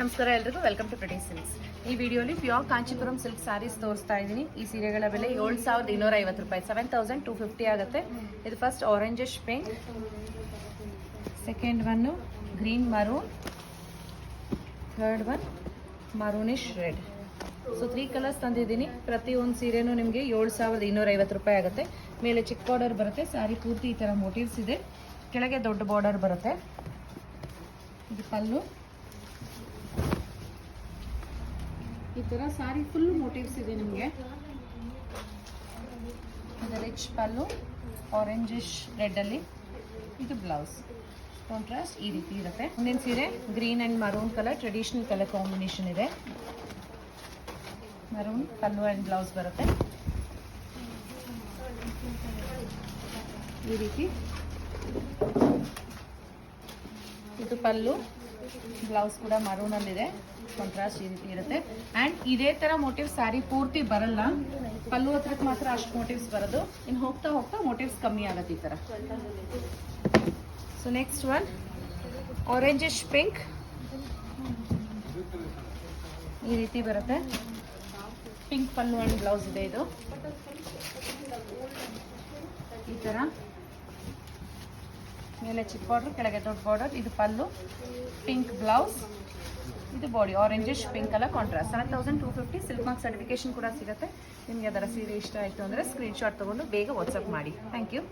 ನಮಸ್ಕಾರ ಎಲ್ರಿಗೂ welcome to ಪ್ರಟಿ silks ಈ ವಿಡಿಯೋಲಿ ಪ್ಯೂರ್ ಕಾಂಚಿಪುರಂ ಸಿಲ್ಕ್ ಸ್ಯಾರೀಸ್ ತೋರಿಸ್ತಾ ಇದ್ದೀನಿ. ಈ ಸೀರೆಗಳ ಬೆಲೆ ಏಳು ಸಾವಿರದ ಇನ್ನೂರ ಐವತ್ತು ರೂಪಾಯಿ. ಸೆವೆನ್ ತೌಸಂಡ್ ಟು ಫಿಫ್ಟಿ ಆಗುತ್ತೆ. ಇದು first oranges pink second one green maroon third one maroonish red so three colours ತಂದಿದ್ದೀನಿ. ಪ್ರತಿಯೊಂದು ಸೀರೆನೂ ನಿಮಗೆ ಏಳು ಸಾವಿರದ ಇನ್ನೂರ ಐವತ್ತು ರೂಪಾಯಿ ಆಗುತ್ತೆ. ಮೇಲೆ ಚಿಕ್ಕ ಬಾರ್ಡರ್ ಬರುತ್ತೆ. ಸ್ಯಾರಿ ಪೂರ್ತಿ ಈ ಥರ ಮೋಟಿವ್ಸ್ ಇದೆ. ಕೆಳಗೆ ದೊಡ್ಡ ಬಾರ್ಡರ್ ಬರುತ್ತೆ. ಇದು ಪಲ್ಲು. ಈ ಥರ ಸಾರಿ ಫುಲ್ ಮೋಟಿವ್ಸ್ ಇದೆ ನಿಮಗೆ. ರಿಚ್ ಪಲ್ಲು ಆರೆಂಜಿಶ್ ರೆಡ್ಡಲ್ಲಿ ಇದು ಬ್ಲೌಸ್ ಕಾಂಟ್ರಾಸ್ಟ್ ಈ ರೀತಿ ಇರುತ್ತೆ. ಮುಂದಿನ ಸೀರೆ green and maroon colour traditional colour combination ಇದೆ. ಮರೂನ್ ಪಲ್ಲು ಆ್ಯಂಡ್ ಬ್ಲೌಸ್ ಬರುತ್ತೆ. ಈ ರೀತಿ. ಇದು ಪಲ್ಲು, ಬ್ಲೌಸ್ ಕೂಡ ಮರೂನಲ್ಲಿದೆ. ಕಾಂಟ್ರಾಸ್ಟ್ ಈ ರೀತಿ ಇರುತ್ತೆ. ಆ್ಯಂಡ್ ಇದೇ ಥರ ಮೋಟಿವ್ ಸ್ಯಾರಿ ಪೂರ್ತಿ ಬರಲ್ಲ. ಪಲ್ಲು ಹತ್ರಕ್ಕೆ ಮಾತ್ರ ಅಷ್ಟು ಮೋಟಿವ್ಸ್ ಬರೋದು. ಇನ್ನು ಹೋಗ್ತಾ ಹೋಗ್ತಾ ಮೋಟಿವ್ಸ್ ಕಮ್ಮಿ ಆಗುತ್ತೆ ಈ ಥರ so next one orangish pink ಈ ರೀತಿ ಬರುತ್ತೆ. ಪಿಂಕ್ ಪಲ್ಲು ಆ್ಯಂಡ್ ಬ್ಲೌಸ್ ಇದೆ ಇದು. ಈ ಥರ ಮೇಲೆ ಚಿಕ್ಕ ಬಾರ್ಡರ್ ಕೆಳಗೆ ದೊಡ್ಡ ಬಾರ್ಡರ್ ಇದು ಪಲ್ಲು ಪಿಂಕ್ ಬ್ಲೌಸ್ ಇದು body orangish pink colour contrast seven thousand two fifty silk mark certification ಕೂಡ ಸಿಗುತ್ತೆ. ನಿಮಗೆ ಅದರ ಸೀರೆ ಇಷ್ಟ ಆಯಿತು ಅಂದರೆ ಸ್ಕ್ರೀನ್ಶಾಟ್ ತೊಗೊಂಡು ಬೇಗ ವಾಟ್ಸಪ್ ಮಾಡಿ. Thank you